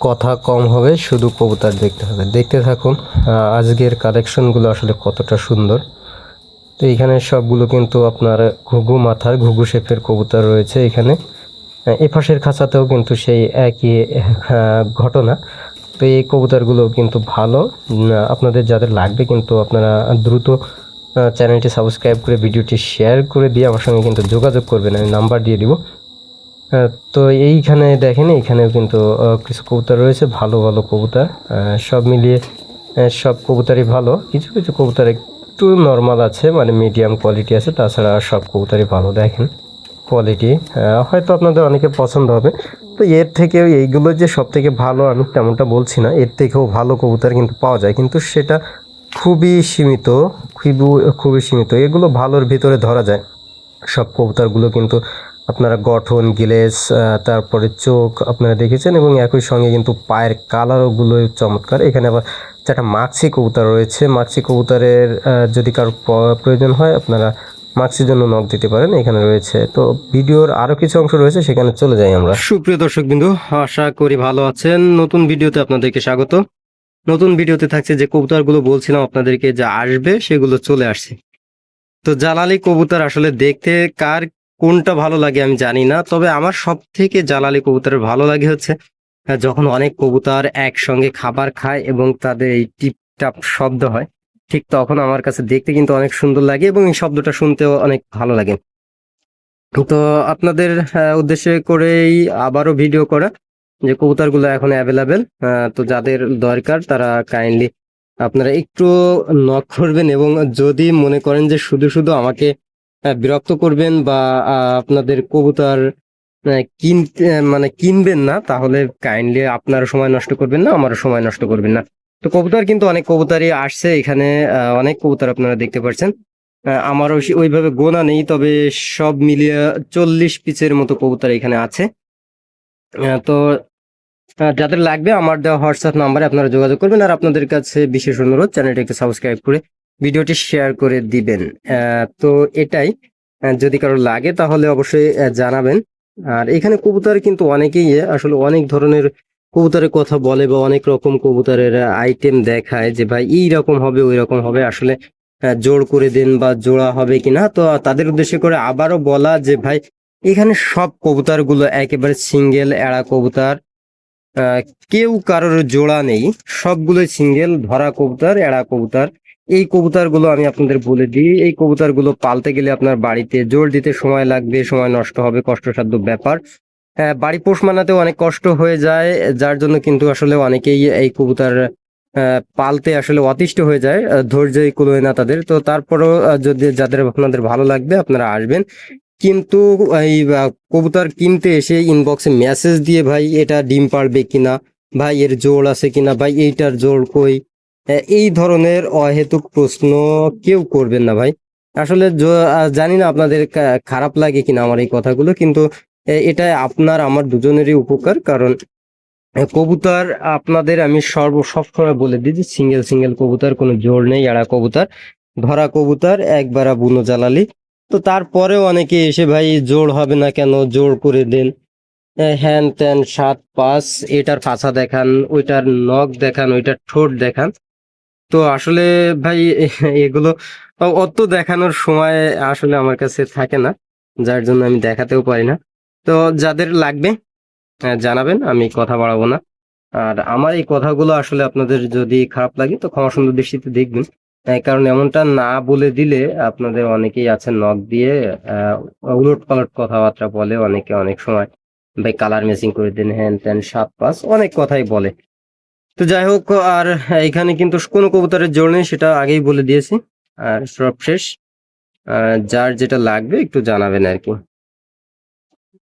কথা কম হবে শুধু কবুতর দেখতে হবে দেখতে থাকুন আজকের কালেকশনগুলো আসলে কতটা সুন্দর। তো এখানে সবগুলো কিন্তু আপনার ঘুঘু মাথার ঘুঘু শেপের কবুতর রয়েছে এখানে। আহ, এ পাশের খাঁচাতেও কিন্তু সেই একই ঘটনা। তো এই কবুতরগুলো কিন্তু ভালো। আপনাদের যাদের লাগবে কিন্তু আপনারা দ্রুত চ্যানেলটি সাবস্ক্রাইব করে ভিডিওটি শেয়ার করে দিয়ে আমার সঙ্গে কিন্তু যোগাযোগ করবেন। আমি নাম্বার দিয়ে দিব। তো এইখানে দেখেন, এইখানেও কিন্তু কিছু কবুতর রয়েছে, ভালো ভালো কবুতর। সব মিলিয়ে সব কবুতরই ভালো। কিছু কিছু কবুতর একটু নর্মাল আছে মানে মিডিয়াম কোয়ালিটি আছে, তাছাড়া সব কবুতরই ভালো, দেখেন। কোয়ালিটি হয়তো আপনাদের অনেকে পছন্দ হবে। তো এর থেকেও এইগুলো যে সব থেকে ভালো, আমি তেমনটা বলছি না, এর থেকেও ভালো কবুতর কিন্তু পাওয়া যায়। কিন্তু সেটা খুবই সীমিত, খুবই খুবই সীমিত। এগুলো ভালোর ভিতরে ধরা যায়। সব কবুতরগুলো কিন্তু আপনারা গঠন গিলেস তারপরে চোখ আপনারা দেখেছেন এবং একই সঙ্গে কিন্তু পায়ের কালারগুলো চমৎকার। এখানে আবার একটা মাক্সি কবুতর রয়েছে, মাক্সি কবুতরের যদি কারও প্রয়োজন হয় আপনারা মাক্সির জন্য নক দিতে পারেন। এখানে রয়েছে। তো ভিডিওর আরও কিছু অংশ রয়েছে, সেখানে চলে যাই আমরা। সুপ্রিয় দর্শক বিন্দু আশা করি ভালো আছেন। নতুন ভিডিওতে আপনাদেরকে স্বাগত। নতুন ভিডিওতে থাকছে যে কবুতরগুলো বলছিলাম আপনাদেরকে যে আসবে, সেগুলো চলে আসছে। তো জালালি কবুতর আসলে দেখতে কার কোনটা ভালো লাগে আমি জানি না, তবে আমার সব থেকে জালালি কবুতরের ভালো লাগে হচ্ছে যখন অনেক কবুতর একসঙ্গে খাবার খায় এবং তাদের এই টিপটাপ শব্দ হয়, ঠিক তখন আমার কাছে দেখতে কিন্তু অনেক সুন্দর লাগে এবং এই শব্দটা শুনতেও অনেক ভালো লাগে। তো আপনাদের উদ্দেশ্যে করেই আবারও ভিডিও করা যে কবুতরগুলো এখন অ্যাভেলেবেল তো যাদের দরকার তারা কাইন্ডলি আপনারা একটু নক করবেন এবং যদি মনে করেন যে শুধু শুধু আমাকে বিরক্ত করবেন বা আপনাদের কবুতর কিনতে মানে কিনবেন না, তাহলে কাইন্ডলি আপনারও সময় নষ্ট করবেন না, আমারও সময় নষ্ট করবেন না। তো কবুতর কিন্তু অনেক কবুতরই আসছে এখানে অনেক কবুতর আপনারা দেখতে পাচ্ছেন আমারও ওইভাবে গোনা নেই, তবে সব মিলিয়ে চল্লিশ পিচের মতো কবুতর এখানে আছে। তো যাদের লাগবে আমার দেওয়া হোয়াটসঅ্যাপ নাম্বারে আপনারা যোগাযোগ করবেন, আর আপনাদের কাছে বিশেষ অনুরোধ চ্যানেলটি একটু সাবস্ক্রাইব করে ভিডিওটি শেয়ার করে দিবেন। তো এটাই। যদি কারও লাগে তাহলে অবশ্যই জানাবেন। আর এখানে কবুতর কিন্তু অনেকেই আসলে অনেক ধরনের কবুতরের কথা বলে বা অনেক রকম কবুতরের আইটেম দেখায় যে, ভাই, এই রকম হবে, ওই রকম হবে, আসলে জোর করে দেন বা জোড়া হবে কিনা? তো তাদের উদ্দেশ্যে করে আবারও বলা যে, ভাই, এখানে সব কবুতরগুলো একেবারে সিঙ্গেল এড়া কবুতর কেউ কারোর জোড়া নেই। সবগুলোই সিঙ্গেল ধরা কবুতর, এড়া কবুতর। এই কবুতরগুলো আমি আপনাদের বলে দিই এই কবুতরগুলো পালতে গেলে আপনার বাড়িতে জোর দিতে সময় লাগবে সময় নষ্ট হবে কষ্টসাধ্য ব্যাপার। আহ, বাড়ি পোষ মানাতে অনেক কষ্ট হয়ে যায় যার জন্য কিন্তু আসলে অনেকেই এই কবুতর পালতে আসলে অতিষ্ঠ হয়ে যায় ধৈর্যই কুলোয় না তাদের। তো তারপরও যদি যাদের আপনাদের ভালো লাগবে আপনারা আসবেন। কিন্তু এই কবুতর কিনতে এসে ইনবক্সে মেসেজ দিয়ে ভাই এটা ডিম পারবে কিনা? ভাই এর জোর আছে কিনা? ভাই এইটার জোর কই? এই ধরনের অহেতুক প্রশ্ন কেউ করবেন না ভাই। আসলে জানি না আপনাদের খারাপ লাগে কিনা আমার এই কথাগুলো, কিন্তু এটা আপনার, আমার দুজনেরই উপকার। কারণ কবুতর আপনাদের আমি সর্ব, সবসময় বলে দিই যে সিঙ্গেল সিঙ্গেল কবুতর, কোনো জোর নেই, এড়া কবুতর, ধরা কবুতর একবার বুনো জ্বালালি। তো তারপরেও অনেকে এসে, ভাই, জোর হবে না কেন? জোর করে দেন। হ্যান ত্যান, সাত, পাঁচ, এটার ফাঁসা দেখান, ওইটার নখ দেখান, ওইটার ঠোঁট দেখান। তো আসলে ভাই, এগুলো অত দেখানোর সময় আসলে আমার কাছে থাকে না, যার জন্য আমি দেখাতেও পারি না। তো যাদের লাগবে জানাবেন, আমি কথা বাড়াবো না। আর আমার এই কথাগুলো আসলে আপনাদের যদি খারাপ লাগে, তো ক্ষমা সুন্দর দৃষ্টিতে দেখবেন। কারণ এমনটা না বলে দিলে আপনাদের অনেকেই আছে নখ দিয়ে উলট পালট কথাবার্তা বলে অনেকে অনেক সময়। ভাই কালার ম্যাচিং করে দেন, হ্যান ত্যান, সাত পাঁচ, অনেক কথাই বলে। তো যাই হোক, আর এখানে কিন্তু কোনো কবুতরের জোর নেই, সেটা আগেই বলে দিয়েছি। আর সব শেষ। আর যার যেটা লাগবে একটু জানাবেন আর কি।